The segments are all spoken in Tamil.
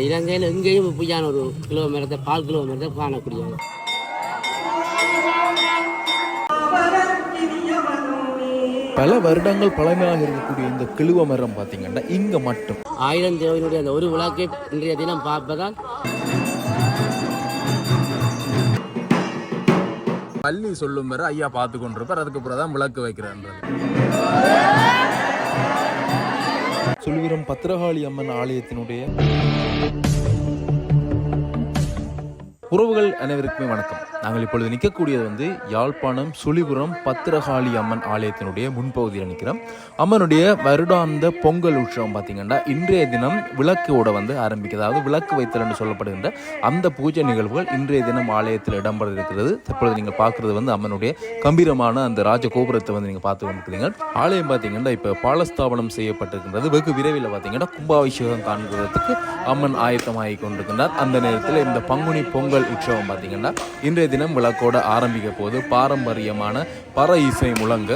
இந்த இலங்கையில் எங்கேயும் இப்படியான ஒரு கிலோ மரத்தை பால் கிலோ மரத்தை காணக்கூடியது பல வருடங்கள் பழமையாக இருக்கக்கூடிய இந்த கிழுவ மரம் பார்த்தீங்கன்னா இங்கே மட்டும். ஆயிரம் தேவையினுடைய அந்த ஒரு விழாக்கை இன்றைய தினம் பார்ப்பதால் பள்ளி சொல்லும் வரை ஐயா பார்த்து கொண்டிருப்பார். அதுக்கு அப்புறம் தான் விளக்கு வைக்கிறான்றது சுழிவரம் பத்திரகாளி அம்மன் ஆலயத்தினுடைய உறவுகள் அனைவருக்குமே வணக்கம். நாங்கள் இப்பொழுது நிற்கக்கூடியது வந்து யாழ்ப்பாணம் சுழிபுரம் பத்திரகாளி அம்மன் ஆலயத்தினுடைய முன்பகுதியில் நிற்கிறோம். அம்மனுடைய வருடாந்த பொங்கல் உற்சவம் பார்த்தீங்கன்னா இன்றைய தினம் விளக்கோட வந்து ஆரம்பிக்கிறது. அதாவது விளக்கு வைத்தல் என்று சொல்லப்படுகின்ற அந்த பூஜை நிகழ்வுகள் இன்றைய தினம் ஆலயத்தில் இடம்பெற இருக்கிறது. தற்பொழுது நீங்கள் பார்க்குறது வந்து அம்மனுடைய கம்பீரமான அந்த ராஜ கோபுரத்தை வந்து நீங்கள் பார்த்து கொண்டிருக்கிறீங்க. ஆலயம் பார்த்தீங்கன்னா இப்போ பாலஸ்தாபனம் செய்யப்பட்டிருக்கின்றது. வெகு விரைவில் பார்த்தீங்கன்னா கும்பாபிஷேகம் காண்கிறதுக்கு அம்மன் ஆயத்தமாகி கொண்டிருக்கின்றார். அந்த நேரத்தில் இந்த பங்குனி பொங்கல் உற்சவம் பார்த்தீங்கன்னா இன்றைய தினம் விளக்கோட ஆரம்பிக்க போது பாரம்பரியமான பற இசை முழங்க.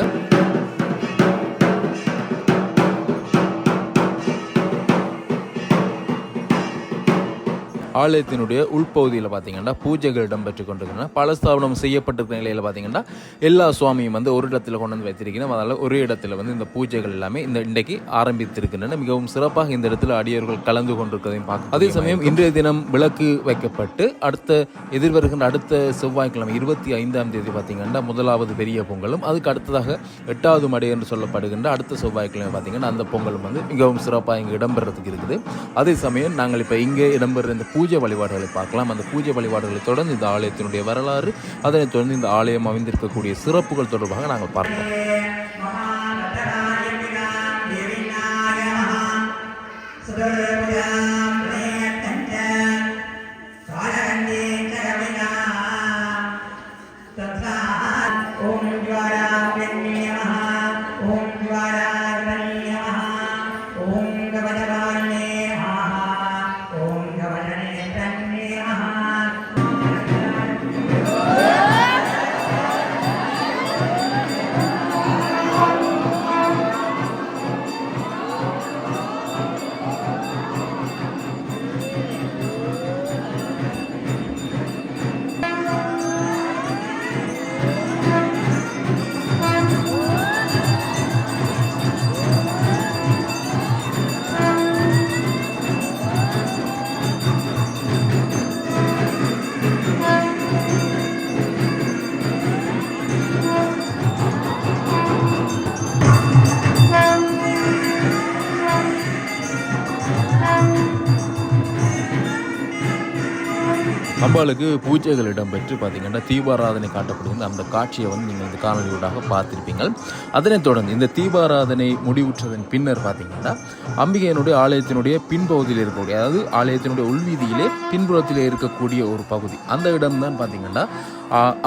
ஆலயத்தினுடைய உள்பகுதியில் பார்த்தீங்கன்னா பூஜைகள் இடம்பெற்று கொண்டிருக்கின்றன. பலஸ்தாபனம் செய்யப்பட்டிருக்கிற நிலையில் பார்த்தீங்கன்னா எல்லா சுவாமியும் வந்து ஒரு இடத்துல கொண்டு வந்து வைத்திருக்கிறோம் அதனால் ஒரே இடத்துல வந்து இந்த பூஜைகள் எல்லாமே இந்த இன்றைக்கு ஆரம்பித்திருக்கின்றன. மிகவும் சிறப்பாக இந்த இடத்துல அடியவர்கள் கலந்து கொண்டிருக்கிறதையும் பார்க்க அதே சமயம் இன்றைய தினம் விளக்கு வைக்கப்பட்டு அடுத்த எதிர்வருகின்ற அடுத்த செவ்வாய்க்கிழமை இருபத்தி ஐந்தாம் தேதி பார்த்தீங்கன்னா முதலாவது பெரிய பொங்கலும் அதுக்கு அடுத்ததாக எட்டாவது மடை என்று சொல்லப்படுகின்ற அடுத்த செவ்வாய்க்கிழமை பார்த்தீங்கன்னா அந்த பொங்கலும் வந்து மிகவும் சிறப்பாக இங்கே இடம்பெறதுக்கு இருக்குது. அதே சமயம் நாங்கள் இப்போ இங்கே இடம்பெற இந்த பூ பூஜை வழிபாடுகளை பார்க்கலாம். அந்த பூஜை வழிபாடுகளை தொடர்ந்து இந்த ஆலயத்தினுடைய வரலாறு அதனைத் தொடர்ந்து இந்த ஆலயம் அமைந்திருக்கக்கூடிய சிறப்புகள் தொடர்பாக நாங்கள் பார்ப்போம். ஓம் அம்பாளுக்கு பூஜைகள் இடம்பெற்று பார்த்தீங்கன்னா தீபாராதனை காட்டப்படுகின்ற அந்த காட்சியை வந்து நீங்கள் இந்த காணொலியூடாக பார்த்திருப்பீங்க அதனைத் தொடர்ந்து இந்த தீபாராதனை முடிவுற்றதன் பின்னர் பார்த்தீங்கன்னா அம்பிகையினுடைய ஆலயத்தினுடைய பின்பகுதியில் இருக்கக்கூடிய அதாவது ஆலயத்தினுடைய உள்வீதியிலே பின்புறத்தில் இருக்கக்கூடிய ஒரு பகுதி. அந்த இடம் தான் பார்த்தீங்கன்னா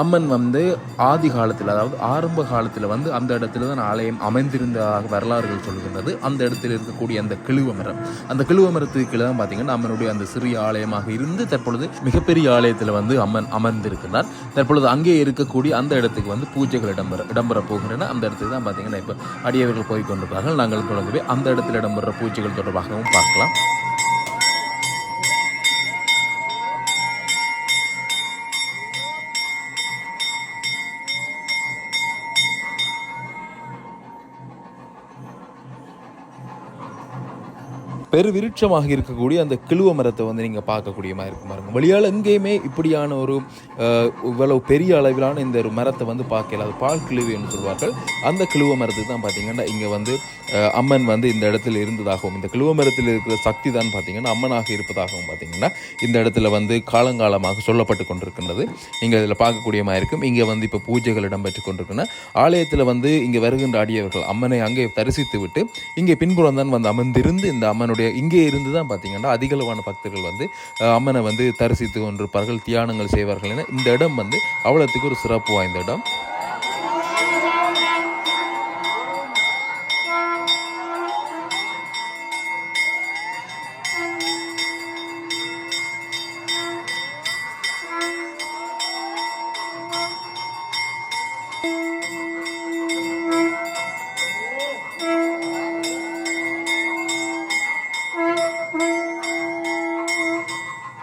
அம்மன் வந்து ஆதி காலத்தில் அதாவது ஆரம்ப காலத்தில் வந்து அந்த இடத்துல தான் ஆலயம் அமைந்திருந்ததாக வரலாறுகள் சொல்கின்றது. அந்த இடத்தில் இருக்கக்கூடிய அந்த கிழுவ மரம் அந்த கிழுவ மரத்துக்கு தான் பார்த்தீங்கன்னா அம்மனுடைய அந்த சிறிய ஆலயமாக இருந்து தற்பொழுது மிகப்பெரிய தேவாலயத்தில் வந்து அம்மன் அமர்ந்திருக்கிறார். தற்பொழுது அங்கே இருக்கக்கூடிய அந்த இடத்துக்கு வந்து பூஜைகள் இடம்பெற இடம்பெற போகின்றன. அந்த இடத்துக்கு தான் பார்த்தீங்கன்னா இப்போ அடியவர்கள் போய் கொண்டிருப்பார்கள். நாங்கள் தொடர்ந்து அந்த இடத்தில் இடம்பெற பூஜைகள் தொடர்பாகவும் பார்க்கலாம். பெருவிருட்சமாக இருக்கக்கூடிய அந்த கிழுவ மரத்தை வந்து நீங்கள் பார்க்கக்கூடிய மாதிரி இருக்கும் பாருங்கள் வெளியால் எங்கேயுமே இப்படியான ஒரு இவ்வளவு பெரிய அளவிலான இந்த ஒரு மரத்தை வந்து பார்க்கல. அது பால் கிழிவு என்று சொல்வார்கள். அந்த கிழுவ மரத்துக்கு தான் பார்த்தீங்கன்னா இங்கே வந்து அம்மன் வந்து இந்த இடத்துல இருந்ததாகவும் இந்த கிழுவமரத்தில் இருக்கிற சக்தி தான் பார்த்தீங்கன்னா அம்மனாக இருப்பதாகவும் பார்த்தீங்கன்னா இந்த இடத்துல வந்து காலங்காலமாக சொல்லப்பட்டு கொண்டிருக்கின்றது. நீங்கள் இதில் பார்க்கக்கூடிய மாதிரி இருக்கும். இங்கே வந்து இப்போ பூஜைகள் இடம்பெற்று கொண்டிருக்கின்றன. ஆலயத்தில் வந்து இங்கே வருகின்ற ஆடியவர்கள் அம்மனை அங்கே தரிசித்து விட்டு இங்கே பின்புறம் தான் வந்து அமர்ந்திருந்து இந்த அம்மனுடைய இங்கே இருந்து தான் பார்த்தீங்கன்னா அதிகளவான பக்தர்கள் வந்து அம்மனை வந்து தரிசித்து கொண்டிருப்பார்கள் தியானங்கள் செய்வார்கள் என இந்த இடம் வந்து அவ்வளோத்துக்கு ஒரு சிறப்பு வாய்ந்த இடம்.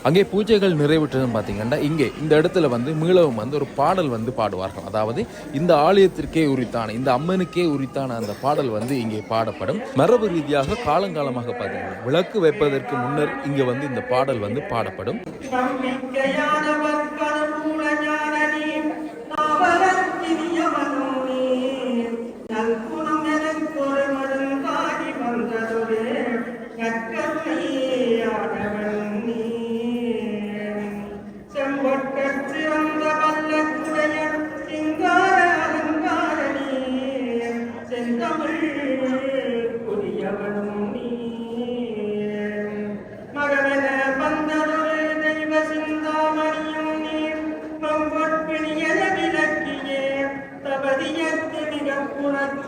அங்கே பூஜைகள் நிறைவுற்றதும் பார்த்தீங்கன்னா இங்கே இந்த இடத்துல வந்து மீளவும் வந்து ஒரு பாடல் வந்து பாடுவார்கள். அதாவது இந்த ஆலயத்திற்கே உரித்தான இந்த அம்மனுக்கே உரித்தான அந்த பாடல் வந்து இங்கே பாடப்படும். மரபு ரீதியாக காலங்காலமாக பார்த்தீங்கன்னா விளக்கு வைப்பதற்கு முன்னர் இங்கே வந்து இந்த பாடல் வந்து பாடப்படும்.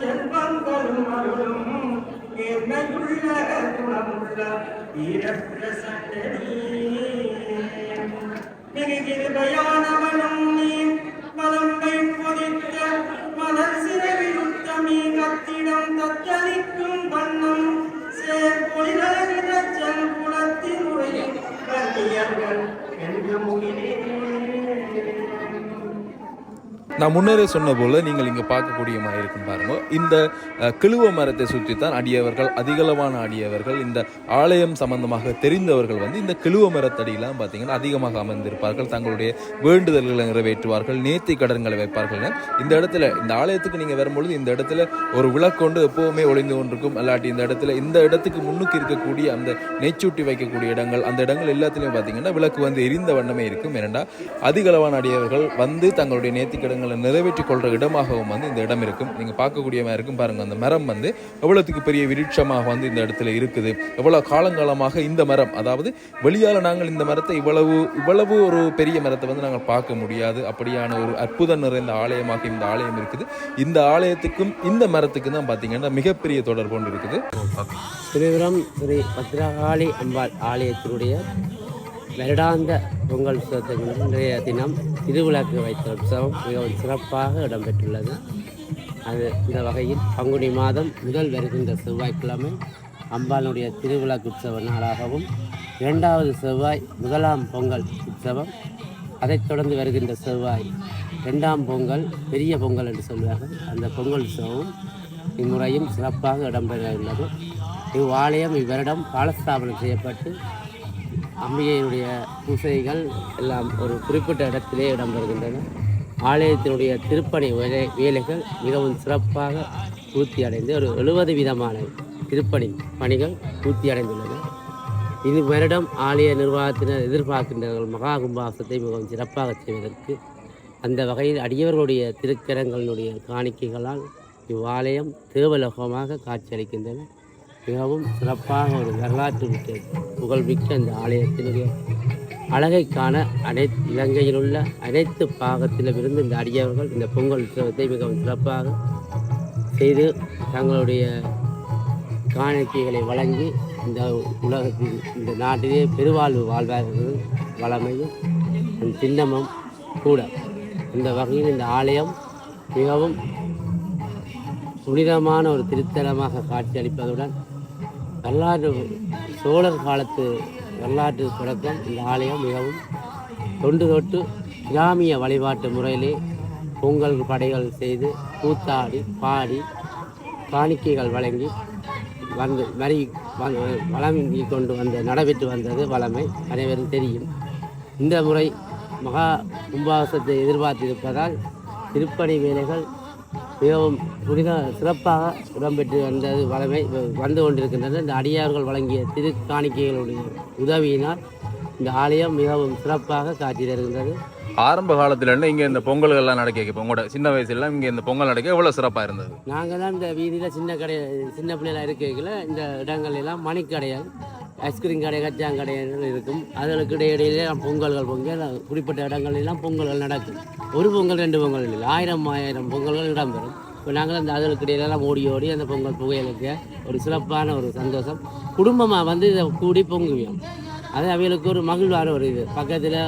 செல்வங்களும் அருளும். நேர்மையுள்ள குணமுள்ள வீரப்பிரசன்னனே. மிகு கிருபையானவனும் என்று முகிலே நான் முன்னரே சொன்ன போல நீங்கள் இங்கே பார்க்கக்கூடியமா இருக்கும் பாருங்க. இந்த கிழுவ மரத்தை சுற்றி தான் அடியவர்கள் அதிகளவான அடியவர்கள் இந்த ஆலயம் சம்பந்தமாக தெரிந்தவர்கள் வந்து இந்த கிழுவ மரத்தடியெல்லாம் பார்த்தீங்கன்னா அதிகமாக அமர்ந்திருப்பார்கள். தங்களுடைய வேண்டுதல்களை நிறைவேற்றுவார்கள் நேர்த்தி கடன்களை வைப்பார்கள். இந்த இடத்துல இந்த ஆலயத்துக்கு நீங்கள் வரும்பொழுது இந்த இடத்துல ஒரு விளக்கொண்டு எப்போவுமே ஒளிந்து கொண்டிருக்கும். அல்லாட்டி இந்த இடத்துல இந்த இடத்துக்கு முன்னுக்கு இருக்கக்கூடிய அந்த நெச்சூட்டி வைக்கக்கூடிய இடங்கள் அந்த இடங்கள் எல்லாத்துலேயும் பார்த்தீங்கன்னா விளக்கு வந்து எரிந்த வண்ணமே இருக்கும். ஏனெண்டா அதிகளவான அடியவர்கள் வந்து தங்களுடைய நேர்த்தி கடன்கள் நிறைவேற்றி கொள்கிற இடமாகவும் வந்து இந்த இடம் இருக்கும். நீங்கள் பார்க்கக்கூடிய மாதிரி இருக்கும். பாருங்க அந்த மரம் வந்து எவ்வளோத்துக்கு பெரிய விருட்சமாக வந்து இந்த இடத்துல இருக்குது. எவ்வளவு காலங்காலமாக இந்த மரம் அதாவது வெளியால் நாங்கள் இந்த மரத்தை இவ்வளவு இவ்வளவு ஒரு பெரிய மரத்தை வந்து நாங்கள் பார்க்க முடியாது. அப்படியான ஒரு அற்புதம் நிறைந்த ஆலயமாக இந்த ஆலயம் இருக்குது. இந்த ஆலயத்துக்கும் இந்த மரத்துக்கும் தான் பார்த்தீங்கன்னா மிகப்பெரிய தொடர்பு கொண்டு இருக்குது. திருவிரம் ஸ்ரீ பத்ரகாளி அம்பாள் ஆலயத்தினுடைய வருடாந்த பொங்கல் உற்சவத்தின் இன்றைய தினம் திருவிளக்கு வைத்த உற்சவம் மிகவும் சிறப்பாக இடம்பெற்றுள்ளது. அது இந்த வகையில் பங்குனி மாதம் முதல் வருகின்ற செவ்வாய்க்கிழமை அம்பாளுடைய திருவிழாக்கு உற்சவ நாளாகவும் இரண்டாவது செவ்வாய் முதலாம் பொங்கல் உற்சவம் அதைத் தொடர்ந்து வருகின்ற செவ்வாய் ரெண்டாம் பொங்கல் பெரிய பொங்கல் என்று சொல்வார்கள். அந்த பொங்கல் உற்சவம் இம்முறையும் சிறப்பாக இடம்பெற உள்ளது. இவ்வாலயம் இவ்வருடம் பாலஸ்தாபனம் செய்யப்பட்டு அம்பிகையினுடைய பூசைகள் எல்லாம் ஒரு குறிப்பிட்ட இடத்திலே இடம்பெறுகின்றன. ஆலயத்தினுடைய திருப்பணி வேலை வேலைகள் மிகவும் சிறப்பாக பூர்த்தி அடைந்து ஒரு எழுபது விதமான திருப்பணி பணிகள் பூர்த்தி அடைந்துள்ளன. இது வருடம் ஆலய நிர்வாகத்தினர் எதிர்பார்க்கின்றார்கள் மகா கும்பாசத்தை மிகவும் சிறப்பாக செய்வதற்கு அந்த வகையில் அடியவர்களுடைய திருக்கரங்களினுடைய காணிக்கைகளால் இவ்வாலயம் தேவலோகமாக காட்சியளிக்கின்றன. மிகவும் சிறப்பாக ஒரு வரலாற்று மிக்க புகழ்மிக்க அந்த ஆலயத்தினுடைய அழகை காண அனைத்து இலங்கையில் உள்ள அனைத்து பாகத்திலும் இருந்து இந்த அடியவர்கள் இந்த பொங்கல் உற்சவத்தை மிகவும் சிறப்பாக செய்து தங்களுடைய காணிக்கைகளை வழங்கி இந்த உலகத்தில் இந்த நாட்டிலே பெருவாழ்வு வாழ்வார்கள் வளமையும் சின்னமும் கூட. இந்த வகையில் இந்த ஆலயம் மிகவும் புனிதமான ஒரு திருத்தலமாக காட்சியளிப்பதுடன் வரலாறு சோழர் காலத்து வரலாற்று தொடக்கம் இந்த ஆலயம் மிகவும் தொண்டு தொட்டு கிராமிய வழிபாட்டு முறையிலே பொங்கல் படைகள் செய்து கூத்தாடி பாடி காணிக்கைகள் வழங்கி வந்து வரி வ- வழங்கி கொண்டு வந்த நடைபெற்று வந்தது வளமை. அனைவரும் தெரியும். இந்த முறை மகா கும்பாசத்தை எதிர்பார்த்திருப்பதால் திருப்பணி வேலைகள் மிகவும் புனித சிறப்பாக இடம்பெற்று வந்தது வளமை வந்து கொண்டிருக்கின்றன இந்த அடியார்கள் வழங்கிய திரு காணிக்கைகளுடைய உதவியினால் இந்த ஆலயம் மிகவும் சிறப்பாக காட்சி தருகின்றது. ஆரம்ப காலத்துல இங்க இந்த பொங்கல்கள்லாம் நடக்க இப்போ உங்களோட சின்ன வயசுல இங்க இந்த பொங்கல் நடக்க எவ்வளவு சிறப்பா இருந்தது? நாங்கள் தான் இந்த வீதியில் சின்ன கடை சின்ன பிள்ளைலாம் இருக்கையில் இந்த இடங்கள் எல்லாம் மணிக்கடைகள் ஐஸ்கிரீம் கடை கச்சாங்கடைகள் இருக்கும். அதுகளுக்கு இடையிடையிலே பொங்கல்கள் பொங்கல் குறிப்பிட்ட இடங்கள் பொங்கல்கள் நடக்கும். ஒரு பொங்கல் ரெண்டு பொங்கல் இல்லை. ஆயிரம் ஆயிரம் பொங்கல்கள் இடம்பெறும். இப்போ நாங்கள் அந்த அதுகளுக்கு இடையிலலாம் ஓடி ஓடி அந்த பொங்கல் புகையிலுக்கு ஒரு சிறப்பான ஒரு சந்தோஷம். குடும்பமாக வந்து இதை கூடி பொங்குவோம். அது அவைகளுக்கு ஒரு மகிழ்வான ஒரு இது. பக்கத்தில்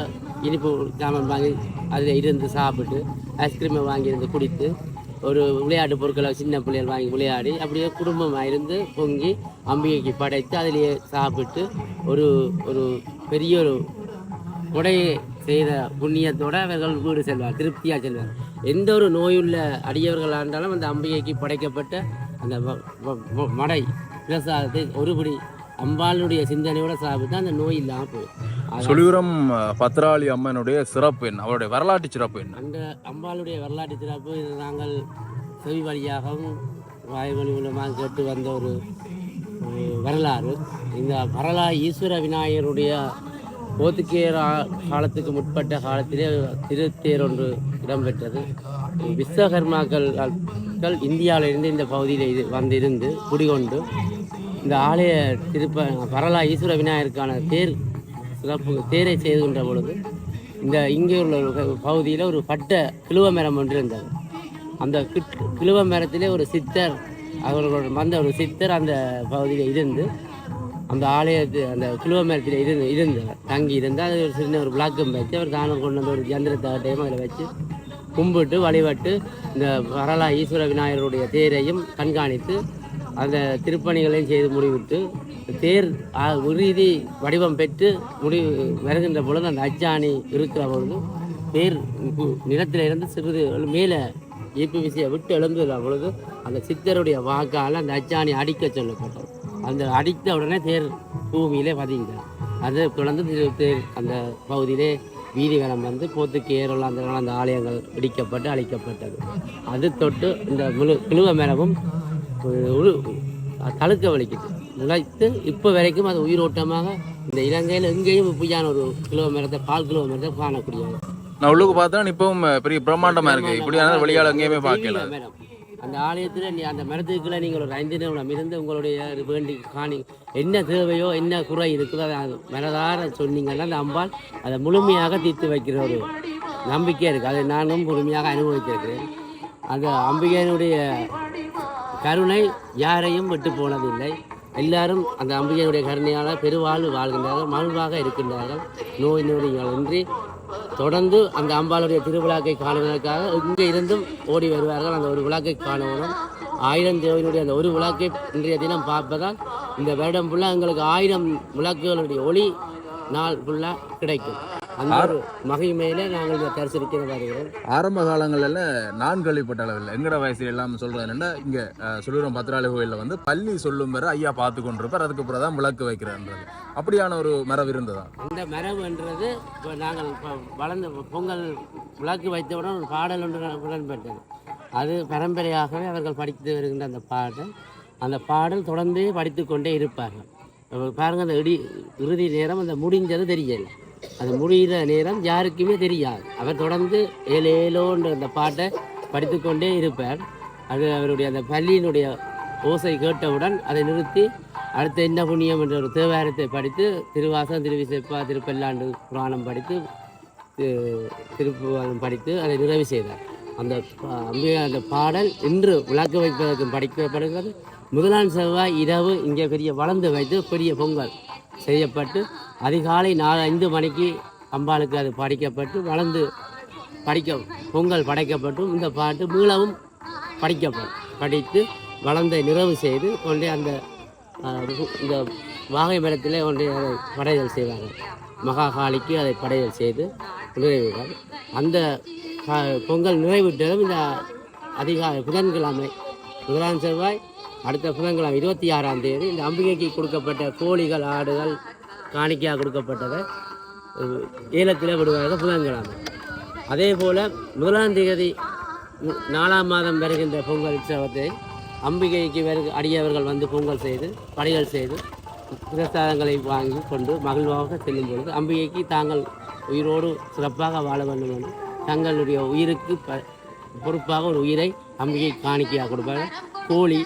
இனிப்பு சாமான் வாங்கி அதில் இருந்து சாப்பிட்டு ஐஸ்கிரீமை வாங்கி இருந்து குடித்து ஒரு விளையாட்டு பொருட்களை சின்ன பிள்ளைகள் வாங்கி விளையாடி அப்படியே குடும்பமாக இருந்து பொங்கி அம்பிகைக்கு படைத்து அதிலேயே சாப்பிட்டு ஒரு ஒரு பெரிய ஒரு கொடை செய்த புண்ணியத்தோட அவர்கள் வீடு செல்வார் திருப்தியாக செல்வார். எந்த ஒரு நோயுள்ள அடியவர்களாக இருந்தாலும் அந்த அம்பிகைக்கு படைக்கப்பட்ட அந்த வ- வ- மடை பிரசாதத்தை ஒருபடி அம்பாளுடைய சிந்தனையோடு சாப்பிட்டு அந்த நோய் இல்லாமல் போயிடும். சொல்லுகிறோம் பத்ராளி அம்மனுடைய சிறப்பு என்ன? அவருடைய வரலாற்று சிறப்பு என்ன? அந்த அம்பாளுடைய வரலாற்று சிறப்பு இது நாங்கள் செவி வழியாகவும் வாய்மொழி மூலமாக கேட்டு வந்த ஒரு வரலாறு. இந்த வரலாறு ஈஸ்வர விநாயகருடைய போத்துக்கேர காலத்துக்கு முற்பட்ட காலத்திலே திருத்தேர் ஒன்று இடம்பெற்றது. விஸ்வகர்மாக்கள் கள் இந்தியாவிலிருந்து இந்த பகுதியில் இது வந்திருந்து குடிகொண்டு இந்த ஆலய திருப்ப வரலா ஈஸ்வர விநாயகருக்கான தேர் சிறப்பு தேரை செய்துகின்ற பொழுது இந்த இங்கே உள்ள ஒரு பகுதியில் ஒரு பட்ட கிழுவ மரம் ஒன்று இருந்தது. அந்த கிட்- கிழுவ மரத்திலே ஒரு சித்தர் அவர்களோட வந்த ஒரு சித்தர் அந்த பகுதியில் இருந்து அந்த ஆலயத்து அந்த கிழுவ மரத்தில் இருந்து இருந்தார் தங்கி இருந்து அது ஒரு சின்ன ஒரு விளக்கம் வச்சு அவர் தானம் கொண்டு வந்த ஒரு யந்திரத்தாட்டையும் அதில் வச்சு கும்பிட்டு வழிபட்டு இந்த வரலா ஈஸ்வர விநாயகருடைய தேரையும் கண்காணித்து அந்த திருப்பணிகளையும் செய்து முடிவிட்டு தேர் உறுதி வடிவம் பெற்று முடிவு வருகின்ற பொழுது அந்த அச்சாணி இருக்கிற பொழுது தேர் நிலத்திலிருந்து இருந்து சிறிது மேலே ஈர்ப்பு விசையை விட்டு எழுந்துள்ள பொழுது அந்த சித்தருடைய வாக்கால் அந்த அச்சாணி அடிக்க சொல்லப்பட்டது. அந்த அடித்த உடனே தேர் பூமியிலே பதிந்தார் அதை தொடர்ந்து திரு- தேர் அந்த பகுதியிலே வீதி வேலம் வந்து போத்துக்கு ஏறலாம் அந்த அந்த ஆலயங்கள் இடிக்கப்பட்டு அழிக்கப்பட்டது. அது தொட்டு இந்த முழு கிழுவ மேலவும் தழுக்க வலிக்குது. முளைத்து இப்போ வரைக்கும் அது உயிரோட்டமாக இந்த இலங்கையில் எங்கேயும் இப்படியான ஒரு கிலோ மரத்தை பால் கிலோ மரத்தை காணக்கூடியது நான் உள்ளுக்கு பார்த்தா இப்பவும் பெரிய பிரம்மாண்டமா இருக்கு. இப்படியான வெளியால எங்கேயுமே பார்க்கல. மரம் அந்த ஆலயத்தில் நீ அந்த மரத்துக்குள்ள நீங்கள் ஒரு ஐந்து நிமிடம் இருந்து உங்களுடைய வேண்டி காணி என்ன தேவையோ என்ன குறை இருக்குதோ அதை அது மனதார சொன்னீங்கன்னா அந்த அம்பாள் அதை முழுமையாக தீர்த்து வைக்கிற ஒரு நம்பிக்கை இருக்குது அதை நானும் முழுமையாக அனுபவிச்சிருக்கிறேன். அந்த அம்பிகையினுடைய கருணை யாரையும் விட்டு போனதில்லை. எல்லாரும் அந்த அம்பிகையினுடைய கருணையால் பெருவாழ்வு வாழ்கின்றார்கள் மகிழ்வாக இருக்கின்றார்கள். நோய் நொடிகள் இன்றி தொடர்ந்து அந்த அம்பாளுடைய திருவிழாக்கை காணுவதற்காக இங்கே இருந்தும் ஓடி வருவார்கள். அந்த ஒரு விழாக்கை காணணும் ஆயிரம் தேவையினுடைய அந்த ஒரு விழாக்கை இன்றைய தினம் பார்ப்பதால் இந்த வருடம் ஃபுல்லாக எங்களுக்கு ஆயிரம் விளக்குகளுடைய ஒளி நாள் ஃபுல்லாக கிடைக்கும். அந்த மகிமையிலே நாங்கள் இதை தரிசனிக்கிற வருகிறோம் ஆரம்ப காலங்கள்ல நான் கேள்விப்பட்ட அளவில் எங்கட வயசுல எல்லாம் சொல்றது என்னன்னா இங்க சொல்லுறோம் பத்திராளி கோயில்ல வந்து பள்ளி சொல்லும் வரை ஐயா பார்த்து கொண்டிருப்பார் அதுக்கு அப்புறம் தான் விளக்கு வைக்கிறன்றது அப்படியான ஒரு மரபு இருந்ததா? இந்த மரபுன்றது இப்போ நாங்கள் இப்போ வளர்ந்த பொங்கல் விளக்கு வைத்தவுடன் ஒரு பாடல் ஒன்று உடன்பட்டது. அது பரம்பரையாகவே அவர்கள் படித்து வருகின்ற அந்த பாடல். அந்த பாடல் தொடர்ந்து படித்து கொண்டே இருப்பார்கள். அப்ப பாருங்க அந்த இடி இறுதி நேரம் அந்த முடிஞ்சது தெரியல. அது முடிகிற நேரம் யாருக்குமே தெரியாது. அவர் தொடர்ந்து ஏழு அந்த பாட்டை படித்துக்கொண்டே இருப்பார். அது அவருடைய அந்த பள்ளியினுடைய ஓசை கேட்டவுடன் அதை நிறுத்தி அடுத்த என்ன புண்ணியம் என்ற ஒரு தேவாரத்தை படித்து திருவாசம் திருவிசைப்பா திருப்பல்லாண்டு புராணம் படித்து தி- படித்து அதை நிறைவு செய்தார். அந்த அம்பிகா அந்த பாடல் இன்று விளக்கு வைப்பதற்கும் படிக்கப்படுகிறது. முதலாம் செவ்வாய் இரவு இங்கே பெரிய வளர்ந்து வைத்து பெரிய பொங்கல். செய்யப்பட்டு அதிகாலை நாலு ஐந்து மணிக்கு அம்பாளுக்கு அது படிக்கப்பட்டு வளர்ந்து படிக்க பொங்கல் படைக்கப்பட்டும் இந்த பாட்டு மீளவும் படிக்கப்படும். படித்து வளர்ந்த நிறைவு செய்து கொண்டே அந்த இந்த வாகை மரத்தில் ஒன்றை அதை படையல் செய்வார்கள் மகாகாளிக்கு அதை படையல் செய்து நிறைவுகள் அந்த பொங்கல் நிறைவிட்டதும் இந்த அதிகாலை புதன்கிழமை முதலாம் செவ்வாய் அடுத்த புதன்கிழமை இருபத்தி ஆறாம் தேதி இந்த அம்பிகைக்கு கொடுக்கப்பட்ட கோழிகள் ஆடுகள் காணிக்கையாக கொடுக்கப்பட்டதை ஏலத்தில் விடுவார்கள் புதன்கிழமை அதே போல் முதலாம் தேதி நாலாம் மாதம் வருகின்ற பொங்கல் உற்சவத்தை அம்பிகைக்கு வரு அடியவர்கள் வந்து பொங்கல் செய்து படைகள் செய்து பிரசாதங்களை வாங்கி கொண்டு மகிழ்வாக செல்லும் பொழுது அம்பிகைக்கு தாங்கள் உயிரோடு சிறப்பாக வாழ வேண்டும் என்று தங்களுடைய உயிருக்கு ப பொறுப்பாக ஒரு உயிரை அம்பிகை காணிக்கையாக கொடுப்பார்கள். கோழி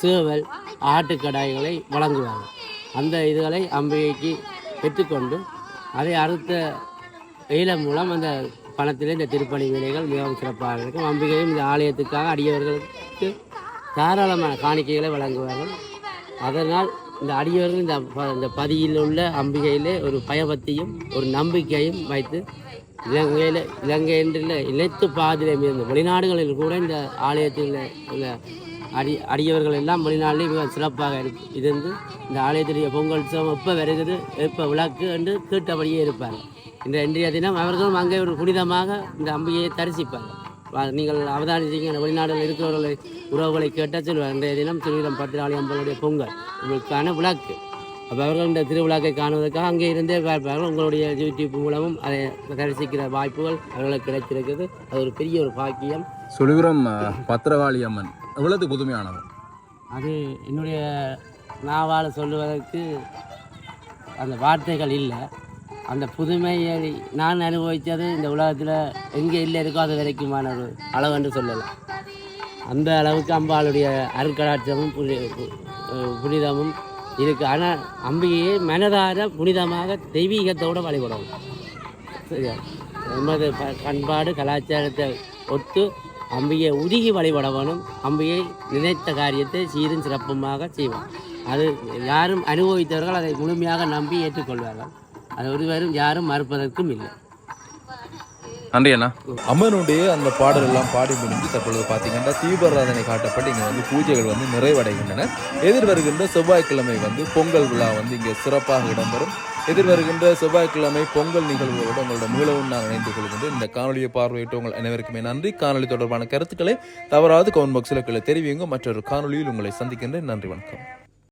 சேவல் ஆட்டுக்கடாய்களை வழங்குவார்கள். அந்த இதுகளை அம்பிகைக்கு பெற்றுக்கொண்டு அதை அறுத்த வெயில மூலம் அந்த பணத்திலே இந்த திருப்பணி வேலைகள் மிகவும் சிறப்பாக இருக்கும். அம்பிகையும் இந்த ஆலயத்துக்காக அடியவர்களுக்கு தாராளமான காணிக்கைகளை வழங்குவார்கள். அதனால் இந்த அடியவர்கள் இந்த ப- இந்த பதியில் உள்ள அம்பிகையிலே ஒரு பயபக்தியும் ஒரு நம்பிக்கையும் வைத்து இலங்கையில் இலங்கை என்றில் இணைத்து பாதிலே மீது வெளிநாடுகளில் கூட இந்த ஆலயத்தில் உள்ள அடி அடியவர்கள் எல்லாம் வெளிநாட்டிலே மிக சிறப்பாக இது இருந்து இந்த ஆலயத்துடைய பொங்கல் உற்சவம் எப்போ வருகிறது எப்போ விளக்கு என்று கேட்டபடியே இருப்பார் இந்த இன்றைய தினம் அவர்களும் அங்கே ஒரு புனிதமாக இந்த அம்பிகையை தரிசிப்பார் நீங்கள் அவதானிச்சிங்க வெளிநாடுகள் இருக்கிறவர்களை உறவுகளை கேட்டால் சொல்லுவார். இன்றைய தினம் திருவிழம் பத்திராளி அம்பளுடைய பொங்கல் உங்களுக்கான விளக்கு. அப்போ அவர்கள் இந்த திருவிழாக்கை காணுவதற்காக அங்கே இருந்தே பார்ப்பார்கள். உங்களுடைய யூடியூப் மூலமும் அதை தரிசிக்கிற வாய்ப்புகள் அவர்களுக்கு கிடைத்திருக்கிறது. அது ஒரு பெரிய ஒரு பாக்கியம். சுழுகுரம் பத்திரகாளி அம்மன். எவ்வளவு புதுமையானது? அது என்னுடைய நாவால் சொல்லுவதற்கு அந்த வார்த்தைகள் இல்லை. அந்த புதுமையை நான் அனுபவித்தது இந்த உலகத்தில் எங்கே இல்லை இருக்கோ அது வரைக்குமான ஒரு அளவு என்று சொல்லலாம். அந்த அளவுக்கு அம்பாளுடைய அருட்கடாட்சமும் புனி பு- புனிதமும் இருக்குது ஆனால் அம்பிகையை மனதார புனிதமாக தெய்வீகத்தோடு வழிபடணும். சரியா? நமது பண்பாடு கலாச்சாரத்தை ஒத்து அம்பிகையை உருகி வழிபட வேணும் அம்பிகை நினைத்த காரியத்தை சீரும் சிறப்புமாக செய்வோம் அது யாரும் அனுபவித்தவர்கள் அதை முழுமையாக நம்பி ஏற்றுக்கொள்வார்கள். அது ஒருவரும் யாரும் மறுப்பதற்கும் இல்லை. நன்றி அண்ணா. அம்மனுடைய அந்த பாடல் எல்லாம் பாடி முடிஞ்சு தற்பொழுது பார்த்தீங்கன்னா தீபாராதனை காட்டப்பட்டு இங்கே வந்து பூஜைகள் வந்து நிறைவடைகின்றன. எதிர்வருகின்ற செவ்வாய்க்கிழமை வந்து பொங்கல் விழா வந்து இங்கே சிறப்பாக இடம்பெறும். எதிர்வருகின்ற செவ்வாய்க்கிழமை பொங்கல் நிகழ்வுகளோடு உங்களோட மீளவும் நான் இணைந்து கொள்கின்றேன் இந்த காணொலியை பார்வையிட்டு உங்கள் அனைவருக்குமே நன்றி. காணொலி தொடர்பான கருத்துக்களை தவறாது கமெண்ட் பாக்ஸில் தெரிவிங்க மற்றொரு காணொலியில் உங்களை சந்திக்கின்றேன். நன்றி வணக்கம்.